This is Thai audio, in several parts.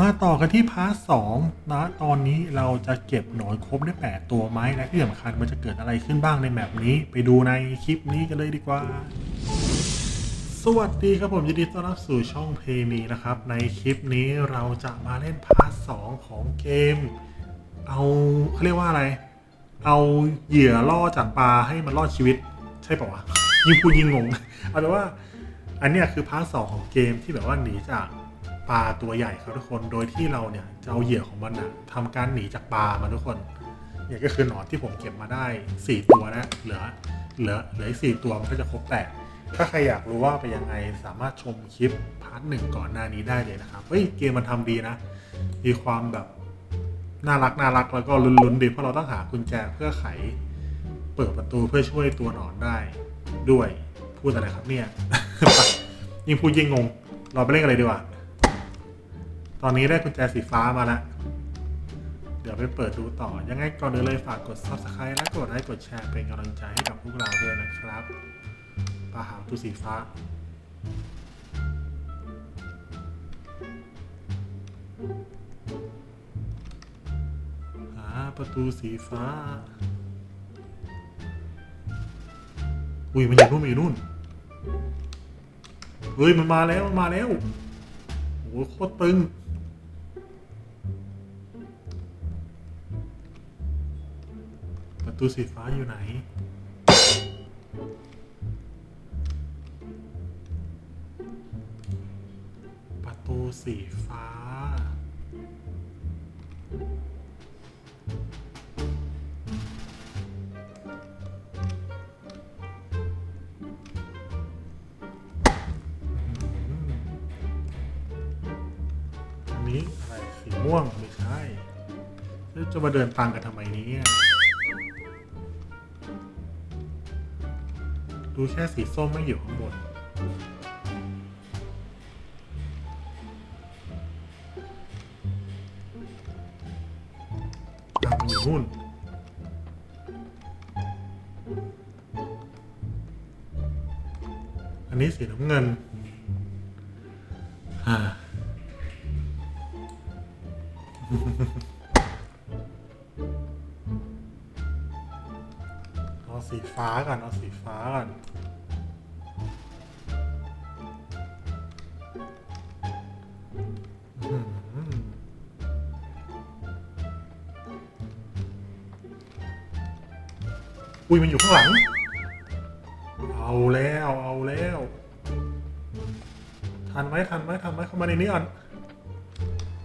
มาต่อกันที่พาร์ทสองนะตอนนี้เราจะเก็บหนอนครบได้8ตัวไหมและที่สำคัญมันจะเกิดอะไรขึ้นบ้างในแมปนี้ ไปดูในคลิปนี้กันเลยดีกว่า สวัสดีครับผมยินดีต้อนรับสู่ช่องเพมีนะครับ ในคลิปนี้เราจะมาเล่นพาร์ทสองของเกม เอาเขาเรียกว่าอะไร เอาเหยื่อล่อจากปลาให้มันรอดชีวิต ใช่ปะวะยิงพูยิงงงเอาเป็นว่า อันเนี้ยคือพาร์ทสองของเกมที่แบบว่าหนีจาก ปลาตัวใหญ่ครับทุกคน โดยที่เราเนี่ยจะเอาเหยื่อของมันนะทำการหนีจากปลามาทุกคน เนี่ยก็คือหนอนที่ผมเก็บมาได้ 4 ตัวนะ เหลือ เหลือ เหลืออีก4ตัวมันก็จะครบแปดถ้าใครอยากรู้ว่าไปยังไงสามารถชมคลิปพาร์ทหนึ่งก่อนหน้านี้ได้เลยนะครับ เฮ้ยเกมมันทำดีนะ มีความแบบน่ารักน่ารักแล้วก็ลุ้นๆดีเพราะเราต้องหากุญแจเพื่อไข เปิดประตูเพื่อช่วยตัวหนอนได้ด้วย พูดอะไรครับเนี่ยยิ่งพูดยิ่งงง เราไปเล่นกันเลยดีกว่า ตอนนี้ได้กุญแจสีฟ้ามาแล้ว เดี๋ยวไปเปิดดูต่อ ยังไงก่อนอื่นเลยฝากกด subscribe และกดไลค์กดแชร์เป็นกำลังใจให้กับพวกเราด้วยนะครับปาหางตัวสีฟ้า หาประตูสีฟ้า อุ้ยมันอยู่นู่นมันอยู่นู่น เฮ้ยมันมาแล้ว มันมาแล้วโอ้โหโคตรตึง ประตูสีฟ้าอยู่ไหน ประตูสีฟ้า อันนี้อะไรสีม่วงไม่ใช่แล้วจะมาเดินตามกันทำไมเนี้ ดูแค่สีส้มไม่อยู่ข้างบนตามมันอยู่นู่นอันนี้สีน้ำเงิน อุ้ยมันอยู่ข้างหลัง เอาแล้วเอาแล้วทันไหมทันไหมทันไหมเข้ามาในนี้ก่อน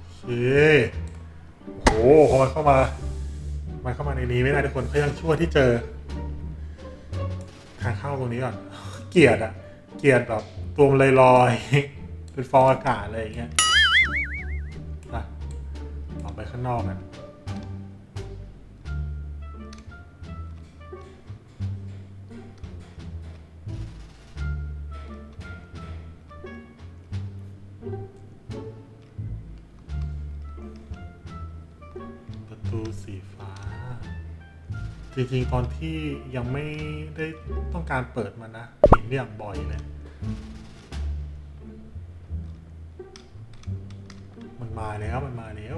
โอเคโอ้โหมันเข้ามา มันเข้ามาในนี้ไม่ได้ทุกคนเขายังชั่วที่เจอ ทางเข้าตรงนี้ก่อน เกลียดอะเกลียดแบบตัวมันลอยลอยๆเป็นฟองอากาศอะไรอย่างเงี้ยอะออกไปข้างนอกนะ ตูสีฟ้า จริงๆ ตอนที่ยังไม่ได้ต้องการเปิดมันนะเห็นอย่างบ่อยเลยมันมาแล้วมันมาแล้ว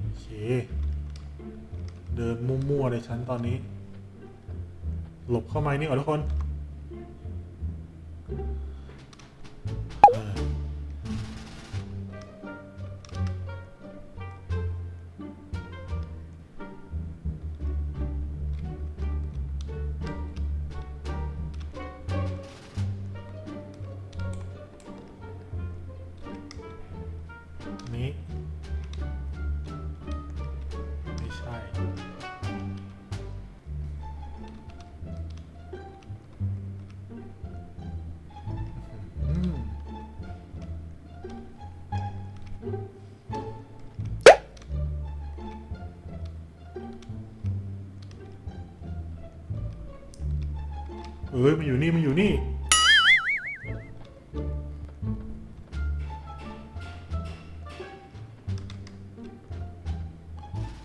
โอเค เดินมั่วๆเลยฉันตอนนี้ หลบเข้ามานี่ก่อนทุกคน ฮ้ยมันอยู่นี่มันอยู่นี่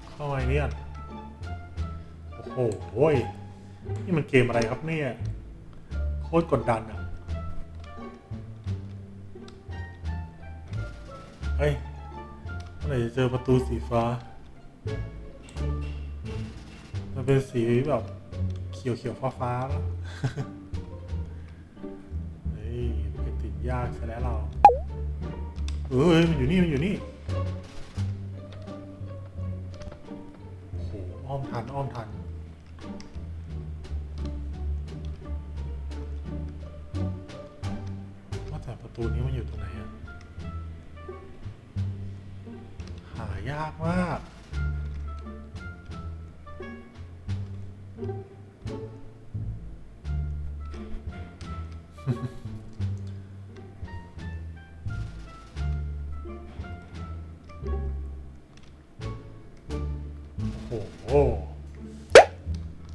เข้าไปเนี่ยโอ้โหนี่มันเกมอะไรครับเนี่ย โคตรกดดันอะเฮ้ยเมื่อไหร่จะเจอประตูสีฟ้า มันเป็นสีแบบ เขียวเขียวฟ้าฟ้าแล้ว เฮ้ยไปติดยากซะแล้วเราเอ้ยมันอยู่นี่ มันอยู่นี่โอ้โหอ้อมทันอ้อมทัน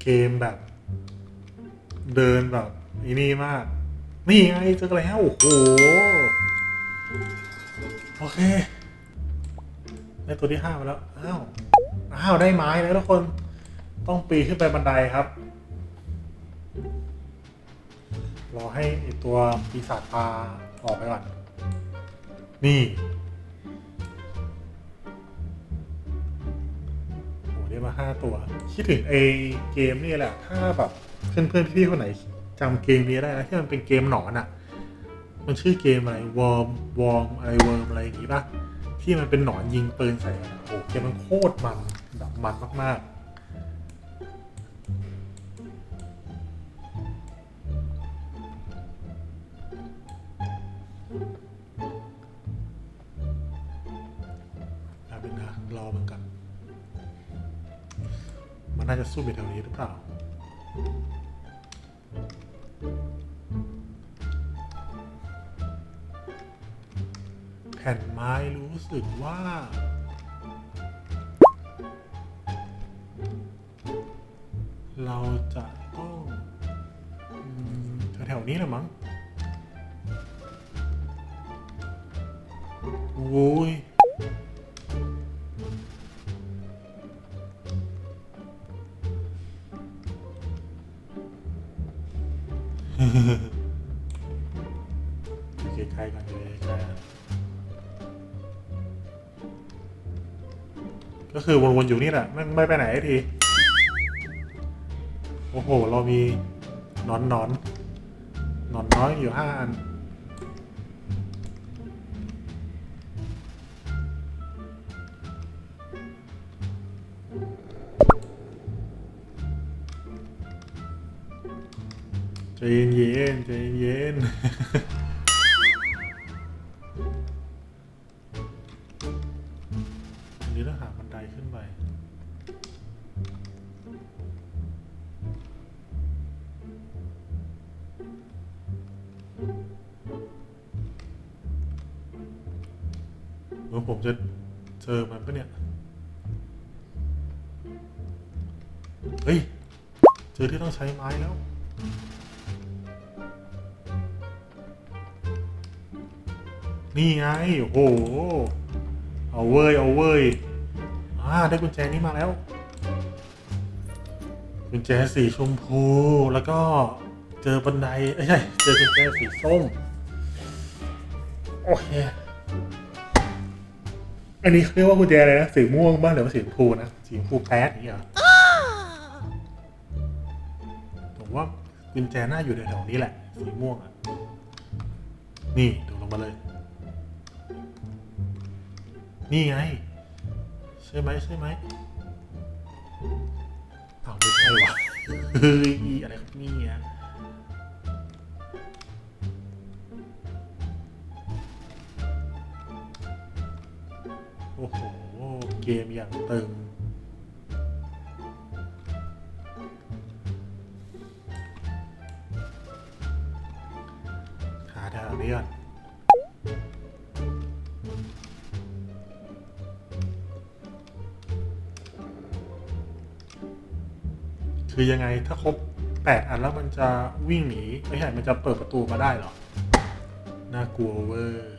เกมแบบ เดินแบบอีนี่มาก นี่ไงเจอแล้วโอ้โหโอเคได้ตัวที่ห้ามาแล้ว อ้าว อ้าว ได้ไม้แล้วทุกคน ต้องปีขึ้นไปบันไดครับ รอให้ตัวปีศาจปลาออกไปก่อน นี่ มาห้าตัว คิดถึงไอเกมนี่แหละ ถ้าแบบเพื่อนเพื่อนพี่ๆคนไหนจำเกมนี้ได้นะที่มันเป็นเกมหนอนอะ่ะ มันชื่อเกมอะไรวอร์มวอร์มอะไรเวิร์มอะไรอย่างงี้ปะที่มันเป็นหนอนยิงปืนใส่โอ้โหเกมมันโคตรมันแบบมันมากๆ น่าจะสู้ไปแถวนี้หรือเปล่าแผ่นไม้รู้สึกว่า เราจะต้องแถวๆนี้แหละมั้งโก็คือวนๆอยู่นี่แหละไม่ไม่ไปไหนที โอ้โห เรามีนอนนอนนอนน้อยอยู่ห้าอัน ใจเย็นๆใจเย็นอั เจอที่ต้องใช้ไม้แล้ว นี่ไง โอ้โห เอาเว้ย เอาเว้ย อ่า ได้กุญแจนี้มาแล้ว กุญแจสีชมพู แล้วก็เจอบันไดเอ้ยใช่เจอกุญแจสีส้ม โอเค อันนี้เรียกว่ากุญแจอะไรนะ สีม่วงบ้างหรือว่าสีชมพูนะ สีชมพูแป๊ดอย่างนี้เหรอ ว่ากุญแจน่าอยู่แถวๆนี้แหละสีม่วงอะ นี่ดดลงมาเลย นี่ไง ใช่ไหมใช่ไหมอ้าวไม่ใช่วะเฮ้ยอะไรครับนี่ยโอ้โห เกมอย่างเตึง นี้ก่อนคือยังไงถ้าครบแปดอันแล้วมันจะวิ่งหนีไม่ใช่มันจะเปิดประตูมาได้หรอ น่ากลัวเวอร์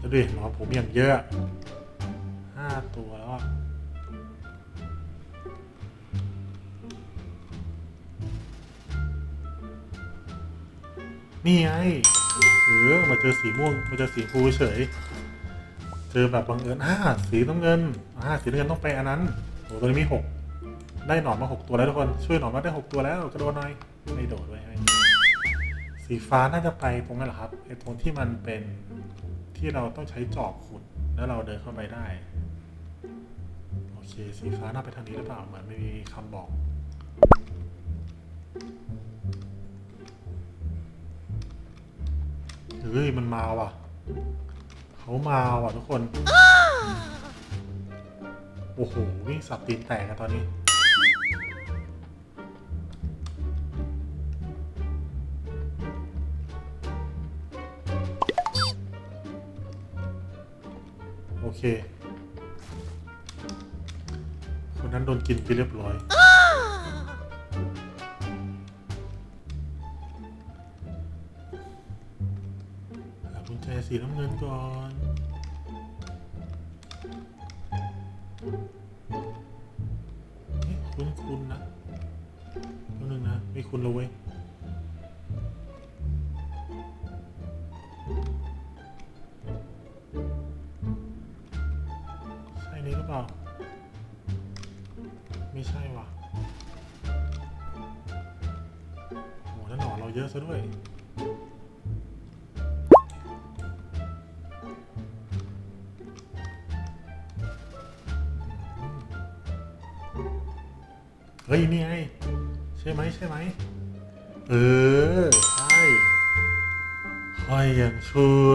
ดูดิหมอผมอย่างเยอะห้าตัวแล้วอะ นี่ไงเออมาเจอสีม่วงมาเจอสีชมพูเฉย เจอแบบบังเอิญอ่าสีน้ำเงินอ่าสีน้ำเงินต้องไปอันนั้นโอ้ตัวนี้มีหกได้หนอนมาหกตัวแล้วทุกคนช่วยหนอนมาได้หกตัวแล้วกระโดดหน่อยไม่โดดไว้ยไม่สีฟ้าน่าจะไปตรงนั้นเหรอครับไอ้ตรงที่มันเป็นที่เราต้องใช้จอบขุดแล้วเราเดินเข้าไปได้โอเคสีฟ้าน่าไปทางนี้หรือเปล่าเหมือนไม่มีคำบอก เฮ้ยมันมาว่ะ เขามาว่ะทุกคน โอ้โห วิ่งสับตีนแตกกันตอนนี้โอเค คนนั้นโดนกินไปเรียบร้อย หากุญแจสีน้ำเงินก่อนเอ๊ะคุ้นคุ้นๆนะนิดนึงนะ ไม่คุ้นเลยเว้ยใช่นี้หรือเปล่า ไม่ใช่ว่ะโหแล้วหนอนเราเยอะซะด้วย ฮ้ย นี่ไง ใช่ไหมใช่ไหมเออ ใช่ค่อยยังชั่ว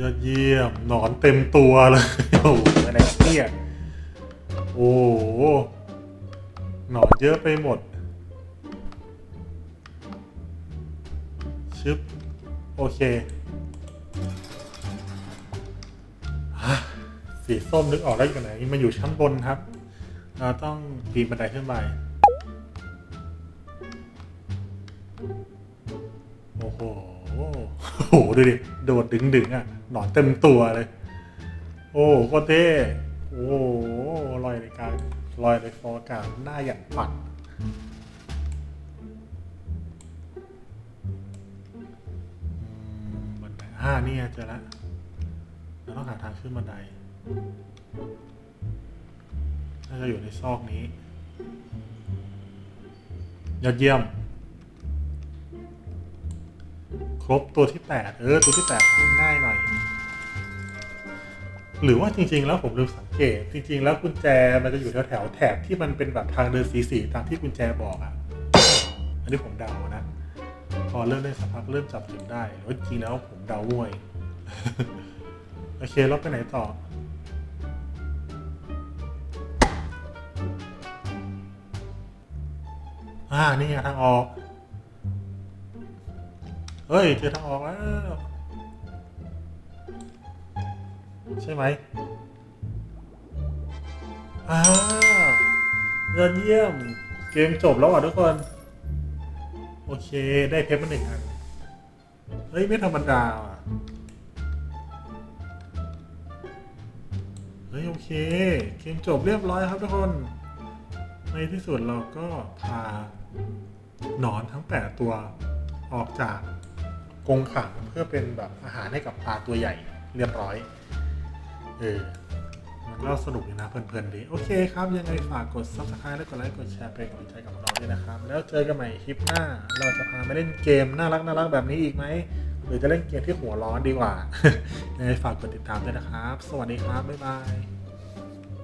ยอดเยี่ยมหนอนเต็มตัวเลยโอ้โหอะไรเนี่ยโอ้โหหนอนเยอะไปหมด ชึบ โอเคอะสีส้มนึกออกได้อยู่ไหนมันอยู่ชั้นบนครับ เราต้องปีนบันไดขึ้นไป โอ้โห โอ้โห ดูดิ โดดดึงดึงอะ หนอนเต็มตัวเลย โอ้โคตรเท่โอ้โหลอยในกางลอยในฟอร์อากาศหน้าอย่างปัดบันไดอ่านี่เจอแล้วเราต้องหาทางขึ้นบันได น่าจะอยู่ในซอกนี้ ยอดเยี่ยม ครบตัวที่แปดเออ ตัวที่แปดง่ายหน่อย หรือว่าจริง ๆ แล้วผมลืมสังเกต จริง ๆ แล้วกุญแจมันจะอยู่แถวๆแถบที่มันเป็นแบบทางเดินสีๆตามที่กุญแจบอกอะ อันนี้ผมเดานะ พอเริ่มเล่นสักพักเริ่มจับจุดได้ว่าจริงๆแล้วผมเดาม่วยโอเคแล้วไปไหนต่อ อ่า นี่ไงทางออก เฮ้ย เจอทางออกแล้ว ใช่ไหมอ่ายอดเยี่ยม เกมจบแล้วอะทุกคน โอเค ได้เพชรมาหนึ่งอัน เฮ้ย ไม่ธรรมดาอะ เฮ้ย โอเค เกมจบเรียบร้อยครับทุกคน ในที่สุดเราก็พาหนอนทั้ง 8 ตัวออกจากกรงขังเพื่อเป็นแบบอาหารให้กับปลาตัวใหญ่เรียบร้อย เออ มันก็สนุกดีนะเพลินๆดี โอเคครับ ยังไงฝากกด subscribe และกดไลค์กดแชร์เป็นกำลังใจกับน้องด้วยนะครับ แล้วเจอกันใหม่คลิปหน้า เราจะพามาเล่นเกมน่ารักน่ารักแบบนี้อีกไหม หรือจะเล่นเกมที่หัวร้อนดีกว่ายังไงฝากกดติดตามด้วยนะครับ สวัสดีครับ บ๊ายบาย